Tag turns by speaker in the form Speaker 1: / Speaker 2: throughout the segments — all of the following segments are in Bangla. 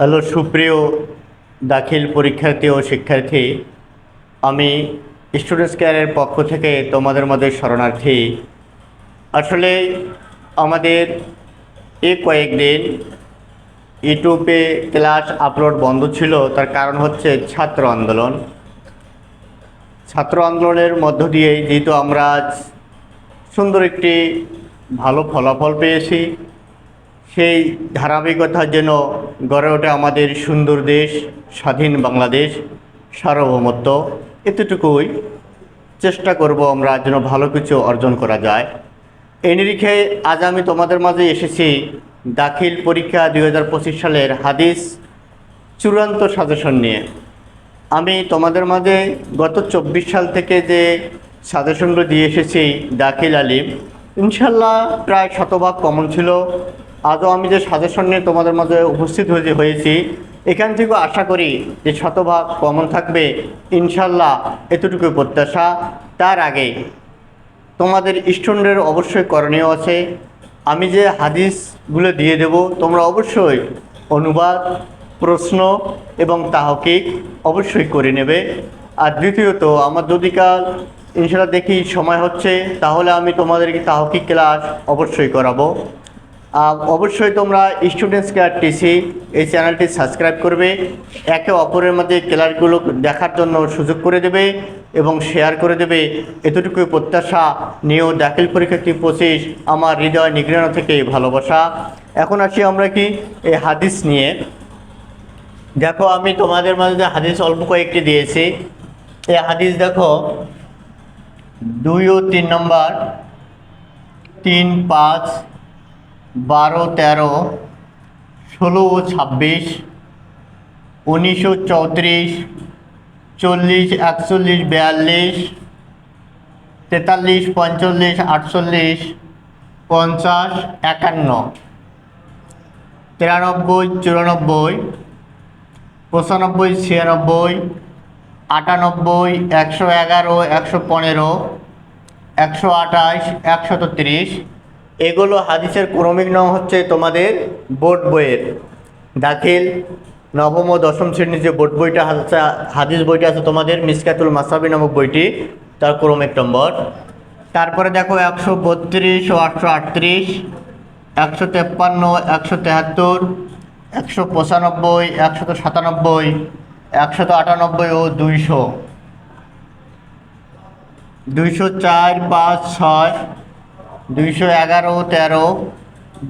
Speaker 1: হ্যালো, সুপ্রিয় দাখিল পরীক্ষার্থী ও শিক্ষার্থী, আমি স্টুডেন্টস কেয়ারের পক্ষ থেকে তোমাদের মধ্যে শরণার্থী। আসলে আমাদের এই কয়েকদিন ইউটিউবে ক্লাস আপলোড বন্ধ ছিল, তার কারণ হচ্ছে ছাত্র আন্দোলন। ছাত্র আন্দোলনের মধ্য দিয়ে যেহেতু আমরা সুন্দর একটি ভালো ফলাফল পেয়েছি সেই ধারাবাহিকতার যেন গড়ে ওঠে আমাদের সুন্দর দেশ, স্বাধীন বাংলাদেশ, সার্বভৌমত্ব। এতটুকুই। চেষ্টা করব আমরা যেন ভালো কিছু অর্জন করা যায়। এই নিরিখে আজ আমি তোমাদের মাঝে এসেছি দাখিল পরীক্ষা দুই হাজার পঁচিশ সালের হাদিস চূড়ান্ত সাজেশন নিয়ে। আমি তোমাদের মাঝে গত চব্বিশ সাল থেকে যে সাজেশনগুলো দিয়ে এসেছি, দাখিল আলিম, ইনশাল্লাহ প্রায় শতভাগ কমন ছিল। আজও আমি যে সাজেশন নিয়ে তোমাদের মাঝে উপস্থিত হয়ে হয়েছি, এখান থেকেও আশা করি যে শতভাগ কমন থাকবে। ইনশাল্লাহ এতটুকু প্রত্যাশা। তার আগে তোমাদের স্টুডেন্টের অবশ্যই করণীয় আছে। আমি যে হাদিসগুলো দিয়ে দেব, তোমরা অবশ্যই অনুবাদ, প্রশ্ন এবং তাহকিক অবশ্যই করে নেবে। আর দ্বিতীয়ত, আমার যদি কাল ইনশাল্লাহ দেখি সময় হচ্ছে, তাহলে আমি তোমাদেরকে তাহকিক ক্লাস অবশ্যই করাবো। অবশ্যই তোমরা স্টুডেন্টস কেয়ার টিসি এই চ্যানেলটি সাবস্ক্রাইব করবে। একে অপরের মধ্যে ক্লাসগুলো দেখার জন্য সুযোগ করে দেবে এবং শেয়ার করে দেবে। এতটুকুই প্রত্যাশা নিয়েও দাখিল পরীক্ষার্থী পঁচিশ আমার হৃদয় নিগড়ানো থেকে ভালোবাসা। এখন আসি আমরা কি এই হাদিস নিয়ে। দেখো, আমি তোমাদের মাঝে হাদিস অল্প কয়েকটি দিয়েছি। এই হাদিস দেখো, দুই ও তিন নম্বর, তিন, পাঁচ বারো, তেরো, ষোলো ও ছাব্বিশ, উনিশশো চৌত্রিশ, চল্লিশ, একচল্লিশ, বিয়াল্লিশ, তেতাল্লিশ পঁয়তাল্লিশ আটচল্লিশ, পঞ্চাশ, একান্ন। তিরানব্বই, চুরানব্বই, পঁচানব্বই, ছিয়ানব্বই, আটানব্বই, একশো এগারো, একশো পনেরো, একশো আঠাশ একশত তিরিশ এগুলো হাদিসের ক্রমিক নাম হচ্ছে তোমাদের বোর্ড বইয়ের। দাখিল নবম ও দশম শ্রেণির যে বোর্ড বইটা আছে হাদিস বইটা আছে তোমাদের মিসকাতুল মাসাবি নামক বইটি, তার ক্রমিক নম্বর। তারপরে দেখো একশো বত্রিশ ও আটশো আটত্রিশ, একশো তেপ্পান্ন, একশো তেহাত্তর, একশো পঁচানব্বই একশত সাতানব্বই একশত আটানব্বই ও দুইশো। দুইশো চার, পাঁচ, ছয় দুইশো এগারো, তেরো,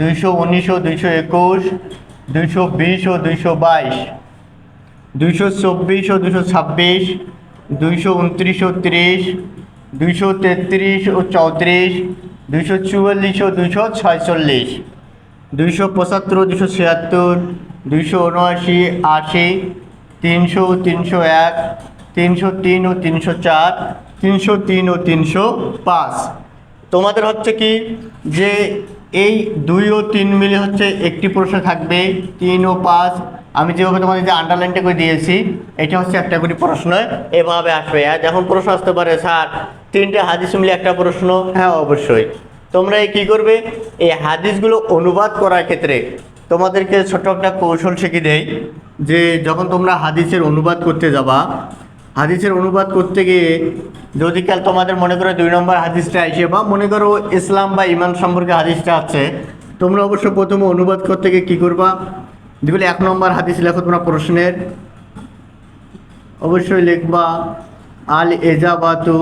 Speaker 1: দুইশো উনিশ ও দুইশো একুশ, দুইশো বিশ ও দুইশো বাইশ, দুইশো চব্বিশ ও দুশো ছাব্বিশ, দুইশো উনত্রিশ ও তিরিশ, দুইশো তেত্রিশ ও চৌত্রিশ, দুইশো চুয়াল্লিশ ও দুইশো ছয়চল্লিশ, দুইশো পঁচাত্তর ও দুশো ছিয়াত্তর, দুইশো উনআশি, আশি, তিনশো তিনশো এক, তিনশো তিন ও তিনশো চার, তিনশো তিন ও তিনশো পাঁচ। তোমাদের হচ্ছে কি যে এই দুই ও তিন মিলে হচ্ছে একটি প্রশ্ন থাকবে, তিন ও পাঁচ। আমি যেভাবে তোমাদের যে আন্ডারলাইনটা করে দিয়েছি, এটা হচ্ছে একটা করে প্রশ্ন, এভাবে আসবে। আর যখন প্রশ্ন আসতে পারে, স্যার, তিনটে হাদিস মিলে একটা প্রশ্ন? হ্যাঁ অবশ্যই। তোমরা কী করবে? এই হাদিসগুলো অনুবাদ করার ক্ষেত্রে তোমাদেরকে ছোট একটা কৌশল শিখিয়ে দেয় যে যখন তোমরা হাদিসের অনুবাদ করতে যাবা হাদিসের অনুবাদ করতে গিয়ে যদি কাল তোমাদের মনে করো দুই নম্বর হাদিসটা আসে বা মনে করো ইসলাম বা ইমান সম্পর্কে হাদিসটা আছে, তোমরা অবশ্য প্রথমে অনুবাদ করতে গিয়ে কী করবা? যেগুলো এক নম্বর হাদিস লেখো তোমরা প্রশ্নের। অবশ্যই লিখবা, আল এজাবাতু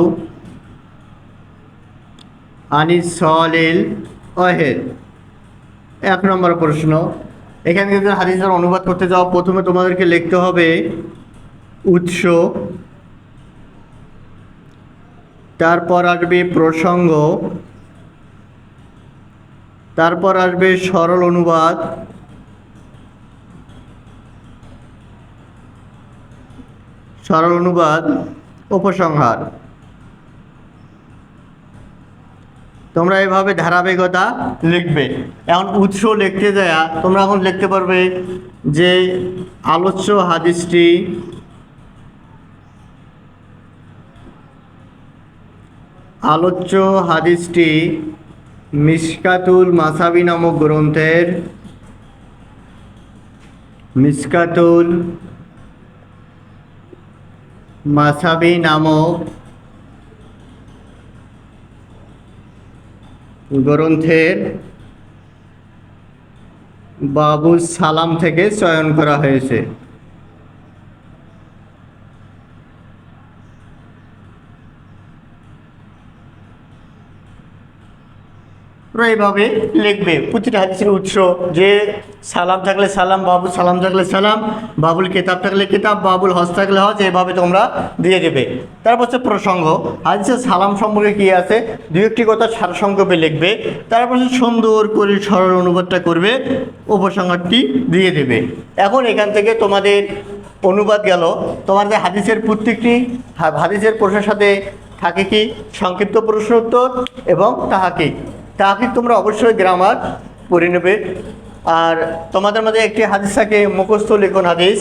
Speaker 1: আনিস সলিল অহেদ এক নম্বর প্রশ্ন, এখানে যদি হাদিসের অনুবাদ করতে যাও, প্রথমে তোমাদেরকে লিখতে হবে উৎস। তারপর আসবে প্রসঙ্গ। তারপর আসবে সরল অনুবাদ। সরল অনুবাদ, উপসংহার। তোমরা এভাবে ধারাবাহিকতা লিখবে। এখন উৎস লিখতে যায় তোমরা এখন লিখতে পারবে যে আলোচ্য হাদিসটি আলোচ্য হাদিসটি মিশকাতুল মাসাবি নামক গ্রন্থের মিসকাতুল মাসাবি নামক গ্রন্থের বাবু সালাম থেকে চয়ন করা হয়েছে। এইভাবে লিখবে। প্রতিটা হাদিসের উৎস যে সালাম থাকলে সালাম, বাবু সালাম থাকলে সালাম, বাবুল কিতাব থাকলে কিতাব, বাবুল হজ থাকলে হজ এইভাবে তোমরা দিয়ে দেবে। তারপর হচ্ছে প্রসঙ্গ। হাদিসের সালাম সম্পর্কে কী আছে? দু একটি কথা সারসংক্ষেপে লিখবে। তারপর সুন্দর করে সরল অনুবাদটা করবে, উপসংহারটি দিয়ে দেবে। এখন এখান থেকে তোমাদের অনুবাদ গেল। তোমাদের হাদিসের প্রত্যেকটি হাদিসের প্রশ্নের সাথে থাকে কি? সংক্ষিপ্ত প্রশ্ন উত্তর এবং তাহাকিক। তাহাকিক তোমরা অবশ্যই গ্রামার পড়ে নেবে। আর তোমাদের মধ্যে একটি হাদিস থাকে, মুখস্থ লেখন হাদিস।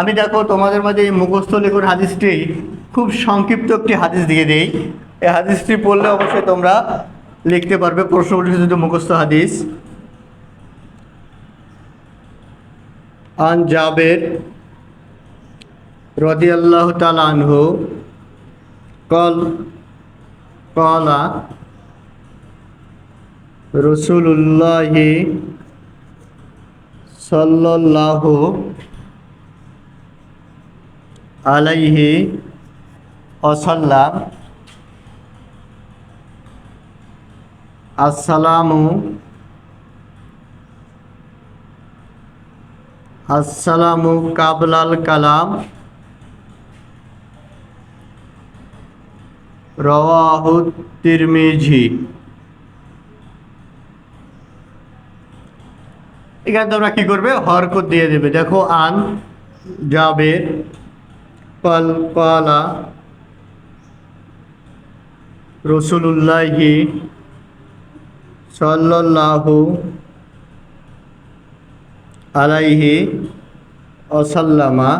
Speaker 1: আমি দেখো, তোমাদের মাঝে এই মুখস্থ লেখন হাদিসটি খুব সংক্ষিপ্ত একটি হাদিস দিয়ে দেই। এই হাদিসটি পড়লে অবশ্যই তোমরা লিখতে পারবে, প্রশ্নগুলি শুধু মুখস্থ হাদিস। আন জাবের রদি আল্লাহ আনহু, কল, কলা রসুল্লাহি সাল্লাল্লাহু আলাইহি ওয়াসাল্লাম। আসসালামু আসসালামু কাবলাল কালাম। রওয়াহু এখানে তোমরা কি করবে? হরকত দিয়ে দেবে। দেখো, আন যাবে কল কলা রসুল্লাহি সাল্লাল্লাহু আলাইহি ওসাল্লামা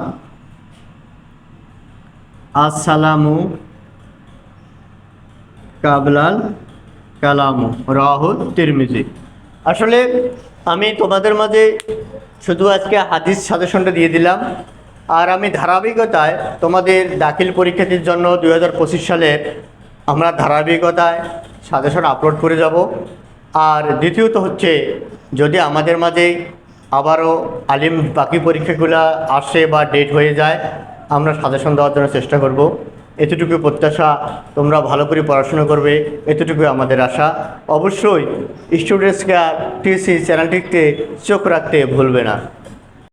Speaker 1: আসসালামু কাবলাল কালামু। রাহুল তিরমিজি। আসলে আমি তোমাদের মাঝে শুধু আজকে হাদিস সাজেশনটা দিয়ে দিলাম। আর আমি ধারাবাহিকতায় তোমাদের দাখিল পরীক্ষাটির জন্য দু হাজার পঁচিশ সালের আমরা ধারাবাহিকতায় সাজেশন আপলোড করে যাব। আর দ্বিতীয়ত হচ্ছে, যদি আমাদের মাঝে আবারও আলিম বাকি পরীক্ষাগুলো আসে বা ডেট হয়ে যায়, আমরা সাজেশন দেওয়ার জন্য চেষ্টা করব। এতটুকু প্রত্যাশা তোমরা ভালো করে পড়াশোনা করবে, এতটুকু আমাদের আশা। অবশ্যই স্টুডেন্টস কেয়ার টিসি চ্যানেলটিতে চোখ রাখতে ভুলবে না।